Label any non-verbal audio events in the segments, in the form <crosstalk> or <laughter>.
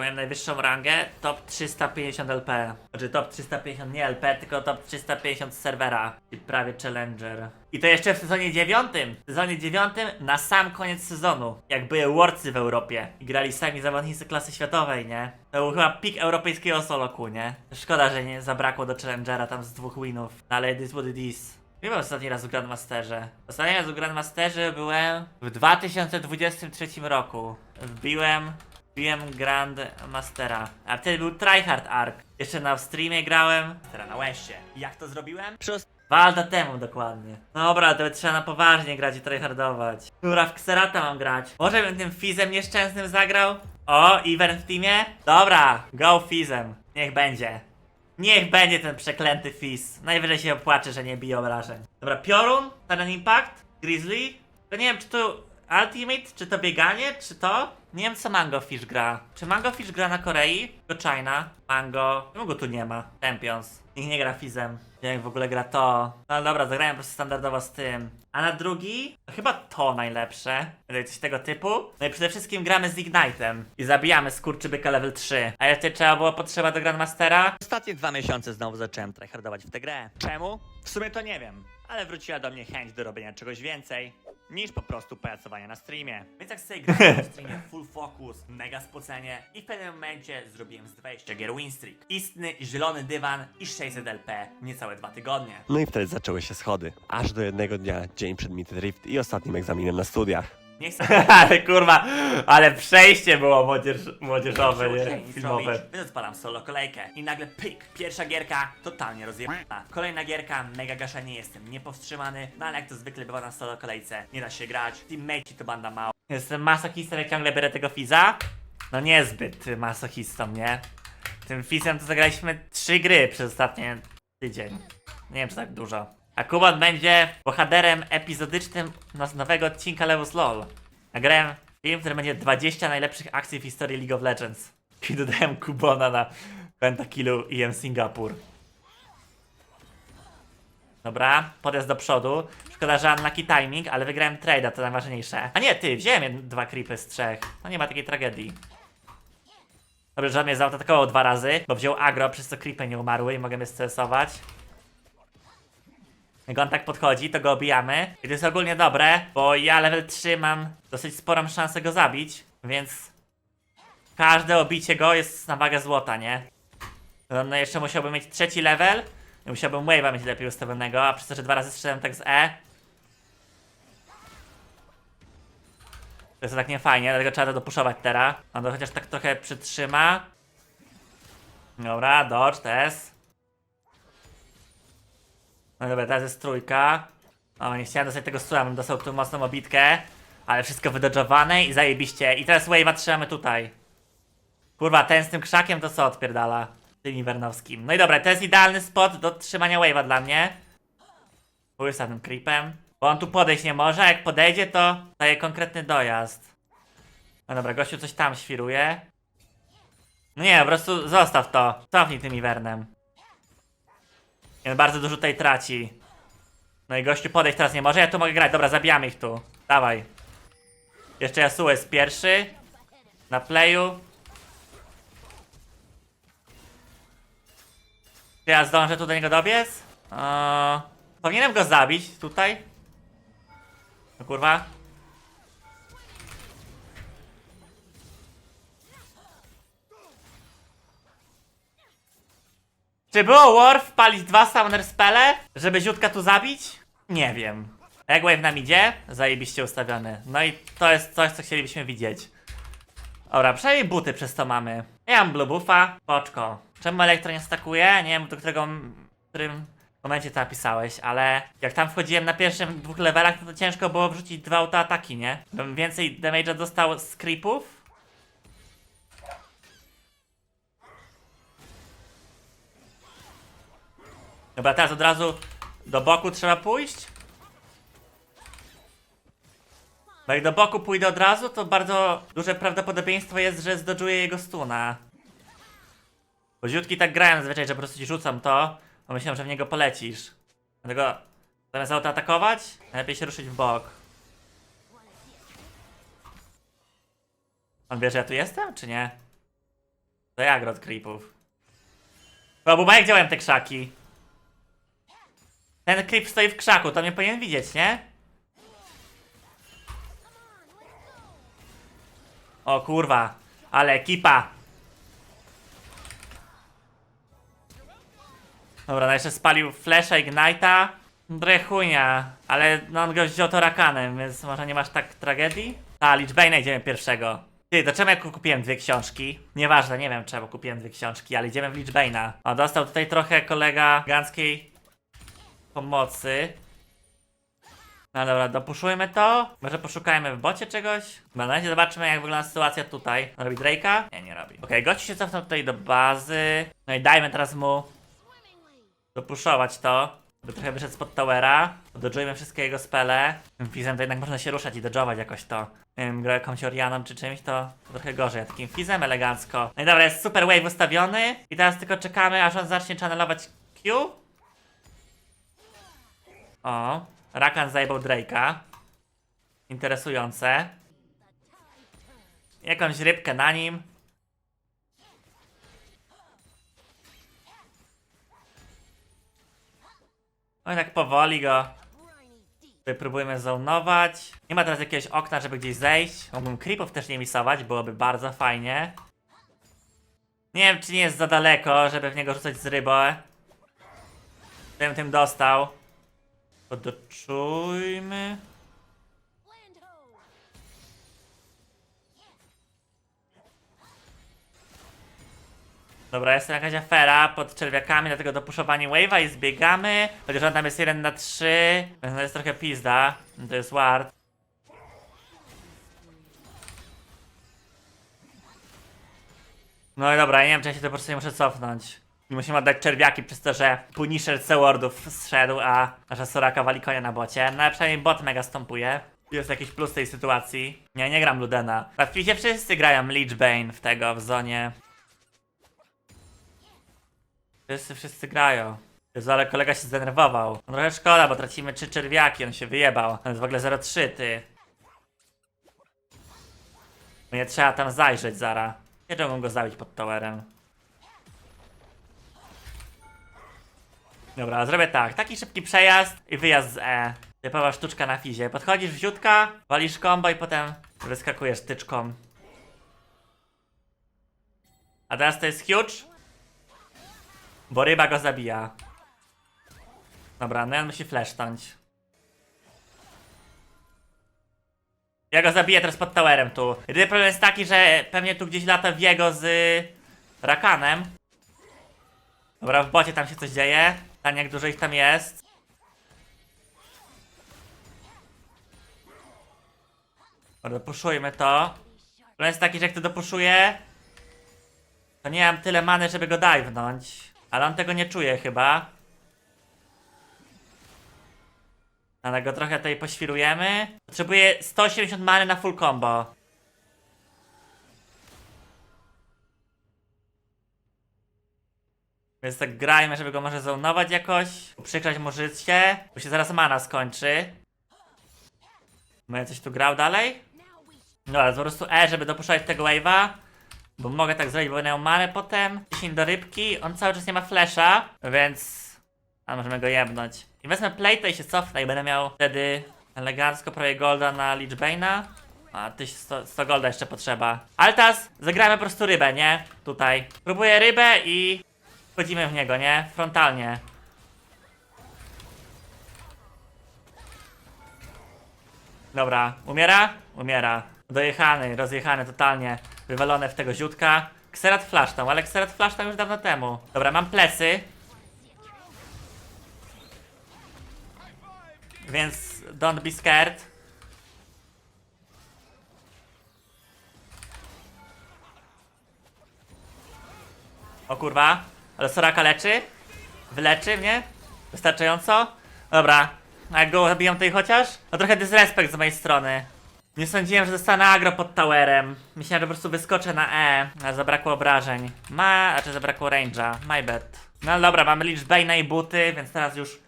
Miałem najwyższą rangę, top 350 LP. Znaczy top 350 nie LP, tylko top 350 z serwera. I prawie Challenger. I to jeszcze w sezonie 9. W sezonie 9 na sam koniec sezonu. Jak były Worcy w Europie. I grali sami zawodnicy klasy światowej, nie? To był chyba pik europejskiego soloku, nie? Szkoda, że nie zabrakło do Challengera tam z dwóch winów. No, ale it is what it is. Nie byłem ostatni raz w Grandmasterze. Ostatni raz w Grandmasterze byłem w 2023 roku. Wbiłem, wbiłem Grandmastera. A wtedy był Tryhard Arc. Jeszcze na streamie grałem. Teraz na łeście. Jak to zrobiłem? Przez Dwa lata temu dokładnie. No Dobra, to trzeba na poważnie grać i tryhardować. Dobra, w Xerata mam grać. Może bym tym Fizem nieszczęsnym zagrał? O, Ivern w teamie? Dobra, go Fizem. Niech będzie. Niech będzie ten przeklęty Fizz. Najwyżej się opłaczy, że nie bije obrażeń. Dobra, Piorun, Sudden Impact, Grizzly. To nie wiem, czy to Ultimate, czy to bieganie, czy to? Nie wiem, co Mango Fish gra. Czy Mango Fish gra na Korei? To China. Mango. Czemu go tu nie ma? Champions. Nikt nie gra Fizem. Jak w ogóle gra to. No dobra, zagrałem po prostu standardowo z tym. A na drugi? To chyba to najlepsze. Coś tego typu. No i przede wszystkim gramy z Ignite'em. I zabijamy skurczybyka level 3. A jeszcze trzeba było potrzeba do Grandmastera? Ostatnie dwa miesiące znowu zacząłem tryhardować w tę grę. Czemu? W sumie to nie wiem. Ale wróciła do mnie chęć do robienia czegoś więcej niż po prostu pajacowania na streamie. Więc jak sobie grałem na streamie <laughs> full focus, mega spocenie i w pewnym momencie zrobiłem z 20 gier win streak. Istny zielony dywan i 600 LP niecałe dwa tygodnie. No i wtedy zaczęły się schody. Aż do jednego dnia, dzień przed Meet Rift i ostatnim egzaminem na studiach. Nie chcę. <laughs> ale kurwa, ale przejście było młodzież, młodzieżowe, nie? Filmowe. Więc odpalam solo kolejkę i nagle pyk. Pierwsza gierka totalnie rozjebana. Kolejna gierka, mega gasza, nie jestem niepowstrzymany, no ale jak to zwykle bywa na solo kolejce, nie da się grać. Teammate to banda mało. Jestem masochistą, jak ciągle biorę tego Fiza. No niezbyt masochistą, nie? Tym Fizem to zagraliśmy trzy gry przez ostatnie tydzień. Nie wiem, czy tak dużo. A będzie bohaterem epizodycznym nas nowego odcinka Levels LOL. Nagrałem film, który będzie 20 najlepszych akcji w historii League of Legends. I dodałem Kubona na Pentakillu IM Singapur. Dobra, podjazd do przodu. Szkoda, że unlucky timing, ale wygrałem trade'a, to najważniejsze. A nie, ty, wziąłem dwa creepy z trzech. No nie ma takiej tragedii. Dobrze, że on mnie zaatakował dwa razy, bo wziął agro, przez co creepy nie umarły i mogę mnie stresować. Jak on tak podchodzi, to go obijamy. I to jest ogólnie dobre, bo ja level 3 mam dosyć sporą szansę go zabić, więc każde obicie go jest na wagę złota, nie? No, jeszcze musiałbym mieć trzeci level i musiałbym wave'a mieć lepiej ustawionego, a przez to, że dwa razy strzeliłem tak z E, to jest tak nie fajnie, dlatego trzeba to dopuszować teraz. On to chociaż tak trochę przytrzyma. Dobra, dodge, test. No dobra, teraz jest trójka. O, nie chciałem dostać tego stura, bym dostał tu mocną obitkę. Ale wszystko wydodżowane i zajebiście. I teraz wave'a trzymamy tutaj. Kurwa, ten z tym krzakiem to co odpierdala? Tym Iwernowskim. No i dobra, to jest idealny spot do trzymania wave'a dla mnie. Łysa tym creepem. Bo on tu podejść nie może, a jak podejdzie to daje konkretny dojazd. No dobra, gościu coś tam świruje. No nie, po prostu zostaw to. Cofnij tym Iwernem. On bardzo dużo tutaj traci. No i gościu podejść teraz nie może, ja tu mogę grać. Dobra, zabijamy ich tu. Dawaj. Jeszcze Yasuo jest pierwszy. Na playu. Czy ja zdążę tu do niego dobiec? Eee, powinienem go zabić tutaj. No kurwa. Czy było war wpalić dwa summoner spele, żeby ziutka tu zabić? Nie wiem. A Jak wave nam idzie? Zajebiście ustawiony. No i to jest coś, co chcielibyśmy widzieć. Dobra, przynajmniej buty przez to mamy. Ja mam blue buffa. Poczko. Czemu elektro nie stakuje? Nie wiem, do którego w którym momencie to napisałeś, ale jak tam wchodziłem na pierwszym dwóch levelach, to, to ciężko było wrzucić dwa autoataki, nie? Bym więcej damage'a dostał z creepów. Dobra, teraz od razu do boku trzeba pójść. Bo jak do boku pójdę od razu, to bardzo duże prawdopodobieństwo jest, że zdodżuję jego stuna. Bo ziutki tak grają zazwyczaj, że po prostu ci rzucam to, bo myślałem, że w niego polecisz. Dlatego zamiast autoatakować, najlepiej się ruszyć w bok. On wie, że ja tu jestem, czy nie? To jak od creepów? Bo Buba, jak działają te krzaki? Ten creep stoi w krzaku, to mnie powinien widzieć, nie? O kurwa, ale ekipa. Dobra, no jeszcze spalił Flasha Ignite'a. Drechunia, ale no on go wziął to rakanem, więc może nie masz tak tragedii? A, Lichbane'a idziemy pierwszego. Ty, to czemu ja ku- kupiłem dwie książki? Nieważne, nie wiem czemu kupiłem dwie książki, ale idziemy w Lichbane'a. O, dostał tutaj trochę kolega Ganskiej pomocy. No dobra, dopuszujmy to. Może poszukajmy w bocie czegoś? Na razie zobaczymy jak wygląda sytuacja tutaj. Robi Drake'a? Nie, nie robi. Okej, gości się cofnął tutaj do bazy. No i dajmy teraz mu dopuszować to. By trochę wyszedł spod towera. Dodżujmy wszystkie jego spele. Tym Fizem to jednak można się ruszać i dodżować jakoś to. Nie wiem, gra jakąś Orianą czy czymś, to trochę gorzej. A takim Fizem elegancko. No i dobra, jest super wave ustawiony. I teraz tylko czekamy, aż on zacznie channelować Q. O, Rakan zajebał Drake'a. Interesujące. Jakąś rybkę na nim. I tak powoli go tutaj próbujemy zonować. Nie ma teraz jakiegoś okna, żeby gdzieś zejść. Mógłbym creepów też nie misować, byłoby bardzo fajnie. Nie wiem, czy nie jest za daleko, żeby w niego rzucać z rybą. Bym tym dostał. Podoczujmy. Dobra, jest to jakaś afera pod czerwiakami, dlatego dopuszowanie wave'a i zbiegamy. Chociaż on tam jest 1 na 3, więc to jest trochę pizda. To jest ward. No i dobra, ja nie wiem, czy ja się to po prostu nie muszę cofnąć. I musimy oddać czerwiaki przez to, że Punisher z wardów zszedł, a nasza Soraka wali konia na bocie. No ale przynajmniej bot mega stąpuje. Jest jakiś plus tej sytuacji. Nie, nie gram Ludena. Na Fizie wszyscy grają Leechbane w tego, w zonie. Wszyscy, wszyscy grają. Jezu, ale kolega się zdenerwował. No trochę szkoda, bo tracimy trzy czerwiaki, on się wyjebał. On jest w ogóle 0,3, ty. No nie trzeba tam zajrzeć, Zara. Nie mogą go zabić pod towerem. Dobra, zrobię tak. Taki szybki przejazd i wyjazd z E. Typowa sztuczka na fizie. Podchodzisz w ziutka, walisz combo i potem wyskakujesz tyczką. A teraz to jest huge. Bo ryba go zabija. Dobra, Neon musi flashnąć. Ja go zabiję teraz pod towerem tu. Jedyny problem jest taki, że pewnie tu gdzieś lata Viego z Rakanem. Dobra, w bocie tam się coś dzieje. Pytanie jak dużo ich tam jest. Dobra, to. Problem jest taki, że jak to dopuszuję, to nie mam tyle many, żeby go dive'nąć. Ale on tego nie czuje chyba. Ale go trochę tutaj poświrujemy. Potrzebuję 180 many na full combo. Więc tak grajmy, żeby go może zonować jakoś. Przykrać mu życie, bo się zaraz mana skończy. Będę coś tu grał dalej? No ale po prostu E, żeby dopuszczać tego wave'a. Bo mogę tak zrobić, bo będę manę potem. 10 do rybki. On cały czas nie ma flasha, więc... A możemy go jebnąć. I wezmę plate i się cofnę i będę miał wtedy elegancko prawie golda na Lichbane'a. A 1100 100 golda jeszcze potrzeba. Ale teraz zagramy po prostu rybę, nie? Tutaj. Próbuję rybę i... Wchodzimy w niego, nie? Frontalnie. Dobra, umiera? Umiera. Dojechany, rozjechany totalnie. Wywalone w tego ziutka. Xerat flash ale Xerat flash już dawno temu. Dobra, mam plecy. Więc don't be scared. O kurwa, ale Soraka leczy? Wyleczy mnie? Wystarczająco? Dobra, a jak go zabiją tutaj chociaż? No trochę dysrespekt z mojej strony. Nie sądziłem, że dostanę agro pod towerem. Myślałem, że po prostu wyskoczę na E, ale zabrakło obrażeń. Ma, znaczy zabrakło range'a, my bad. No dobra, mamy Lich Bane'a i buty, więc teraz już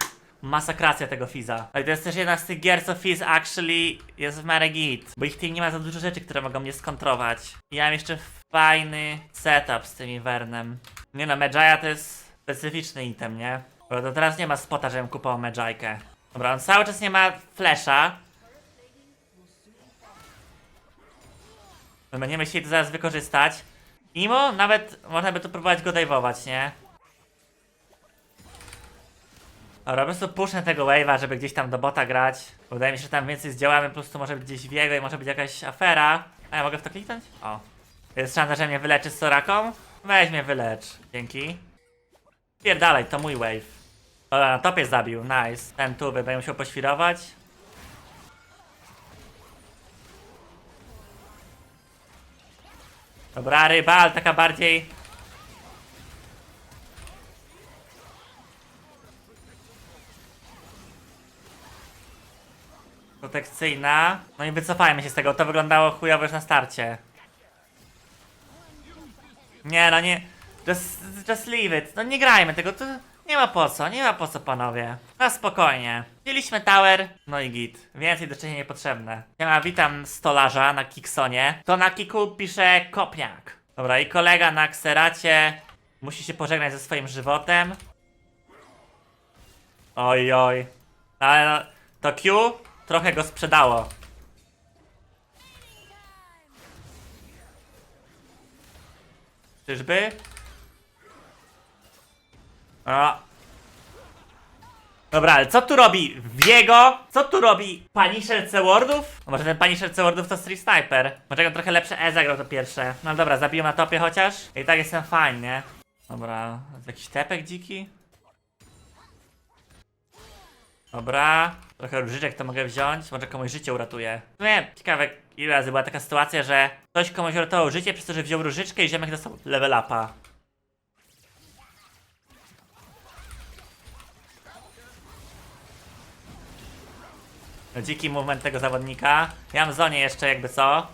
masakracja tego Fiza. Ale to jest też jedna z tych gier, co Fizz actually jest w miarę git. Bo ich team nie ma za dużo rzeczy, które mogą mnie skontrować. Ja mam jeszcze fajny setup z tym Ivernem. Nie no, Medjaya to jest specyficzny item, nie? Bo to teraz nie ma spota, żebym kupował Medjaykę. Dobra, on cały czas nie ma flesza. My będziemy chcieli to zaraz wykorzystać. Mimo, nawet można by tu próbować go dajwować, nie? Dobra, po prostu pusznę tego wave'a, żeby gdzieś tam do bota grać. Wydaje mi się, że tam więcej zdziałamy, po prostu może być gdzieś wiego i może być jakaś afera. A ja mogę w to kliknąć? O. Jest szansa, że mnie wyleczy z Soraką? Weź mnie wylecz. Dzięki. Pierdalaj, to mój wave. Dobra, na topie zabił, nice. Ten tu będę musiał poświrować. Dobra, ryba, ale taka bardziej... Protekcyjna. No i wycofajmy się z tego, to wyglądało chujowo już na starcie. Nie no, nie... Just, just leave it. No nie grajmy tego, to nie ma po co, nie ma po co panowie. Na spokojnie. Wzięliśmy tower, no i git. Więcej do czynienia niepotrzebne. Ja witam stolarza na Kiksonie. To na Kiku pisze kopniak. Dobra, i kolega na Xeracie musi się pożegnać ze swoim żywotem. Oj, oj. Ale no, to Q trochę go sprzedało. Czyżby? O. Dobra, ale co tu robi Viego? Co tu robi Punisher C-Wordów? Może ten Punisher C-Wordów to Street Sniper. Może on trochę lepsze E zagrał to pierwsze. No dobra, zabiję na topie chociaż. I tak jestem fajnie. nie? Dobra, jakiś tepek dziki? Dobra, trochę różyczek to mogę wziąć, może komuś życie uratuje. Sumie ciekawe ile razy była taka sytuacja, że ktoś komuś uratował życie przez to, że wziął różyczkę i ziomek dostał level upa. Dziki movement tego zawodnika. Ja mam zonie jeszcze jakby co.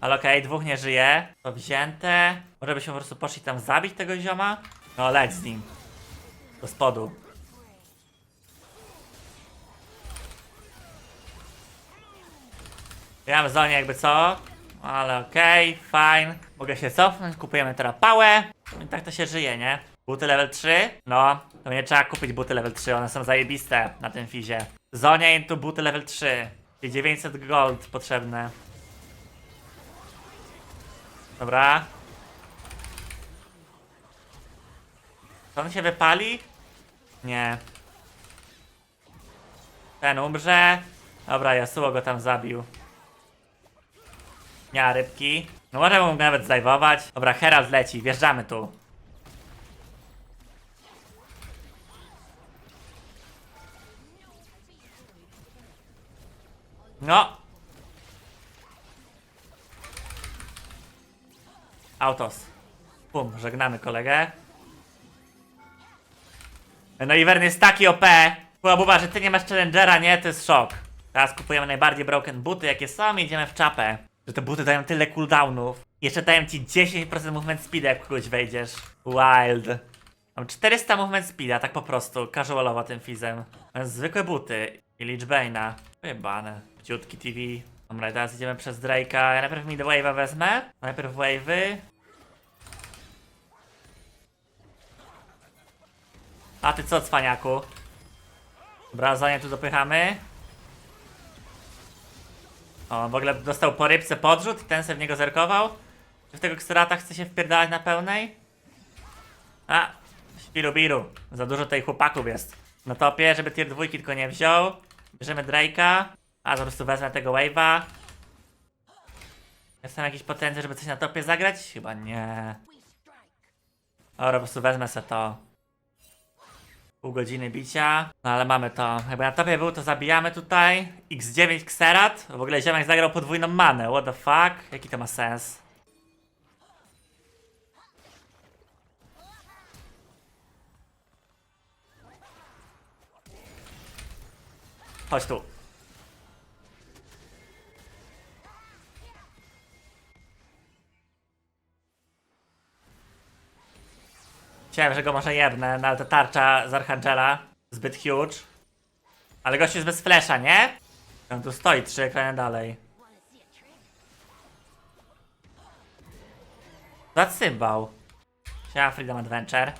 Ale okej, dwóch nie żyje. To wzięte. Może byśmy po prostu poszli tam zabić tego zioma? No leć z nim. Do spodu. Ja mam w zonie jakby co. Ale okej, fine. Mogę się cofnąć, kupujemy teraz pałę. I tak to się żyje, nie? Buty level 3? No, to nie trzeba kupić buty level 3, one są zajebiste na tym fizie. Zonia tu buty level 3. Czyli 900 gold potrzebne. Dobra. Czy on się wypali? Nie. Ten umrze. Dobra, Yasuo go tam zabił. Miała rybki. No może mógł nawet zdajwować. Dobra, Herald leci, wjeżdżamy tu. No. Autos. Pum, żegnamy kolegę. No i Wern jest taki OP. Była że ty nie masz challengera, nie? To jest szok. Teraz kupujemy najbardziej broken buty, jakie są i idziemy w czapę. Że te buty dają tyle cooldownów. Jeszcze dają ci 10% movement speeda, jak kogoś wejdziesz. Wild. Mam 400 movement speeda, tak po prostu, casualowo tym fizem. Mam zwykłe buty i Lich Bane'a. Jebane. Ciutki TV. Dobra, teraz idziemy przez Drake'a. Ja najpierw mid wave'a wezmę. Najpierw wave'y. A ty co, cwaniaku? Dobra, tu dopychamy. O, w ogóle dostał po rybce podrzut i ten sobie w niego zerkował. Czy w tego Xerata chce się wpierdalać na pełnej? A, śpiru biru. Za dużo tutaj chłopaków jest. Na topie, żeby tier dwójki tylko nie wziął. Bierzemy Drake'a. A, po prostu wezmę tego wave'a. Jest tam jakiś potencjał, żeby coś na topie zagrać? Chyba nie. Dobra, po prostu wezmę se to. Pół godziny bicia. No ale mamy to. Jakby na topie był, to zabijamy tutaj. X9 Xerat. W ogóle ziomek zagrał podwójną manę. What the fuck? Jaki to ma sens? Chodź tu. Chciałem, że go może jebnę, no ale to tarcza z Archangela. Zbyt huge. Ale gość jest bez flesza, nie? On tu stoi trzy ekrany dalej. Za cymbał. Siema Freedom Adventure.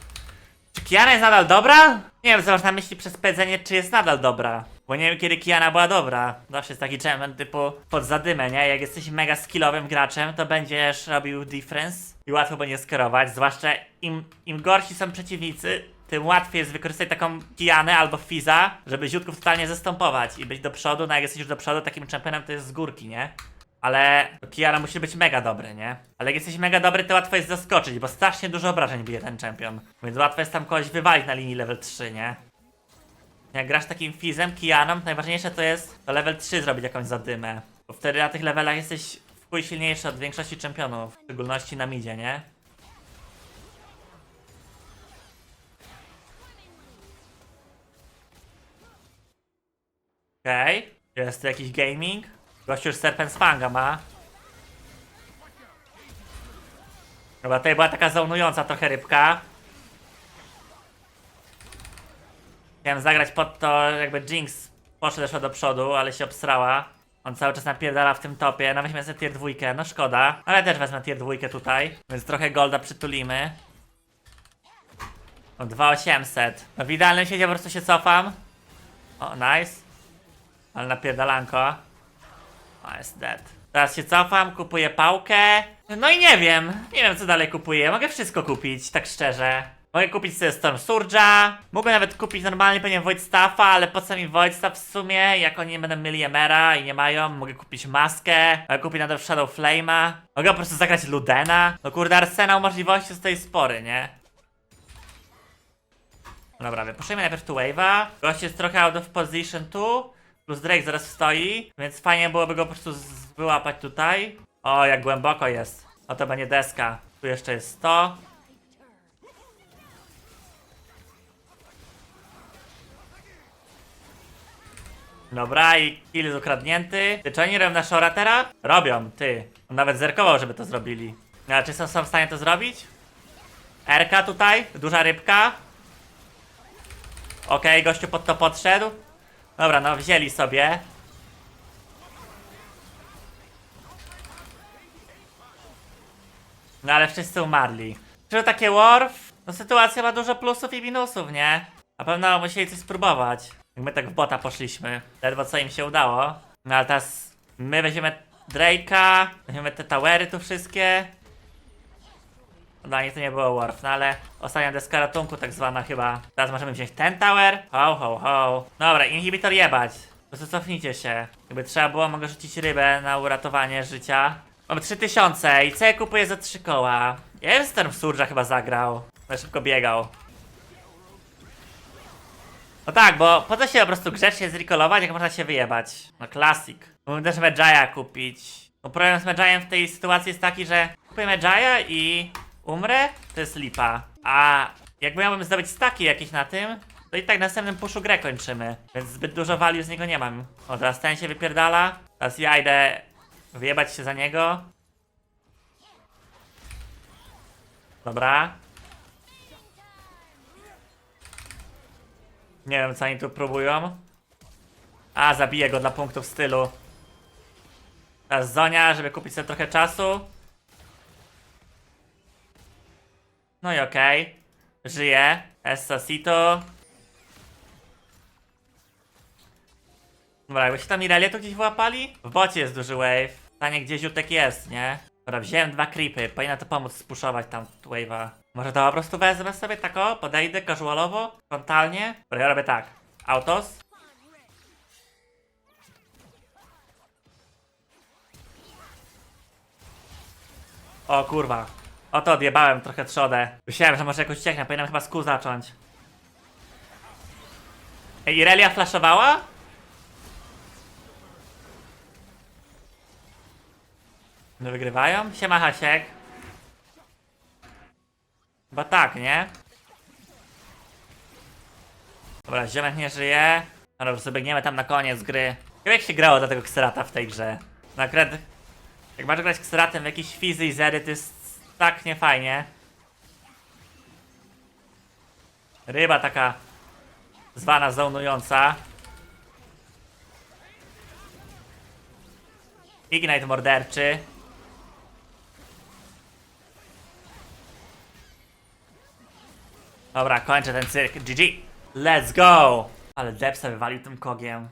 Czy Kiana jest nadal dobra? Nie wiem, co na myśli przez powiedzenie, czy jest nadal dobra. Bo nie wiem, kiedy Kiana była dobra. Zawsze jest taki champion typu pod zadymę, nie? Jak jesteś mega skillowym graczem, to będziesz robił difference i łatwo będzie skierować. Zwłaszcza im, im gorsi są przeciwnicy, tym łatwiej jest wykorzystać taką Kianę albo Fiza, żeby ziutków totalnie zastąpować i być do przodu. No jak jesteś już do przodu, takim championem to jest z górki, nie? Ale Kiara musi być mega dobry, nie? Ale jak jesteś mega dobry, to łatwo jest zaskoczyć, bo strasznie dużo obrażeń bije ten champion. Więc łatwo jest tam kogoś wywalić na linii level 3, nie? Jak grasz takim fizem, Kianą, najważniejsze to jest do level 3 zrobić jakąś zadymę. Bo wtedy na tych levelach jesteś w silniejszy od większości championów. W szczególności na midzie, nie? Okej. Okay. Jest tu jakiś gaming? Gościu już Serpent Fanga ma. Chyba tutaj była taka zonująca trochę rybka. Chciałem zagrać pod to, jakby Jinx jeszcze do przodu, ale się obsrała. On cały czas napierdala w tym topie. No weźmy sobie tier dwójkę, no szkoda. Ale też wezmę tier dwójkę tutaj. Więc trochę golda przytulimy. O 2800. No w idealnym świecie po prostu się cofam. O, nice. Ale napierdalanko. O, jest dead. Teraz się cofam, kupuję pałkę. No i nie wiem. Nie wiem, co dalej kupuję. Mogę wszystko kupić, tak szczerze. Mogę kupić sobie Storm Surge'a. Mogę nawet kupić normalnie pewnie Void Staffa, ale po co mi Void Staff w sumie? Jak oni nie będą mieli Emera i nie mają, mogę kupić maskę. Mogę kupić nadal Shadow Flame'a. Mogę po prostu zagrać Ludena. No kurde, arsenał możliwości jest tutaj spory, nie? Dobra, wypuszczajmy najpierw tu wave'a. Gość jest trochę out of position tu. Plus Drake zaraz stoi, więc fajnie byłoby go po prostu z- wyłapać tutaj. O, jak głęboko jest. O, to będzie deska. Tu jeszcze jest 100. Dobra, i kill jest ukradnięty. Ty, robią na Shora? Robią, ty. On nawet zerkował, żeby to zrobili. A czy są, są w stanie to zrobić? Erka tutaj, duża rybka. Okej, gościu pod to podszedł. Dobra, no wzięli sobie. No ale wszyscy umarli. Czy takie Worf? No sytuacja ma dużo plusów i minusów, nie? Na pewno musieli coś spróbować. My tak w bota poszliśmy. Ledwo co im się udało. No ale teraz my weźmiemy Drake'a, weźmiemy te towery tu wszystkie. No, nich to nie było Worf, no ale ostatnia deska ratunku tak zwana chyba. Teraz możemy wziąć ten tower. Ho, ho, ho. Dobra, inhibitor jebać. Po prostu cofnijcie się. Jakby trzeba było, mogę rzucić rybę na uratowanie życia. Mam 3000 i co ja kupuję za 3 koła? Ja jestem w Surge'a chyba zagrał. Będę szybko biegał. No tak, bo po co się po prostu grzecznie zrecallować, jak można się wyjebać? No klasik. Mógłbym też Medjaya kupić. No problem z Medjayem w tej sytuacji jest taki, że kupię Medjaya i umrę, to jest lipa. A jak miałbym zdobyć staki jakieś na tym, to i tak na następnym puszu grę kończymy. Więc zbyt dużo value z niego nie mam. O, teraz ten się wypierdala. Teraz ja idę wyjebać się za niego. Dobra. Nie wiem, co oni tu próbują. A, zabiję go dla punktów stylu. Teraz Zonia, żeby kupić sobie trochę czasu. No i okej. Żyje. Esasito. Dobra, jakby się tam Irelia tu gdzieś wyłapali? W bocie jest duży wave. Pytanie, gdzie ziutek jest, nie? Dobra, wziąłem dwa creepy. Powinno to pomóc spuszować tam wave'a. Może to po prostu wezmę sobie tak o, podejdę casualowo, frontalnie. Dobra, ja robię tak. Autos. O kurwa. O to odjebałem trochę trzodę. Myślałem, że może jakoś cieknę, powinienem chyba z kół zacząć. Ej, Irelia flashowała? No wygrywają? Siema Hasiek. Chyba tak, nie? Dobra, ziomek nie żyje. No dobrze, sobie biegniemy tam na koniec gry. Jak się grało do tego Xerata w tej grze. No akurat, jak masz grać Xeratem w jakieś fizy i zery, to jest tak niefajnie. Ryba taka zwana zonująca. Ignite morderczy. Dobra, kończę ten cyrk. GG. Let's go! Ale Depsa wywalił tym kogiem.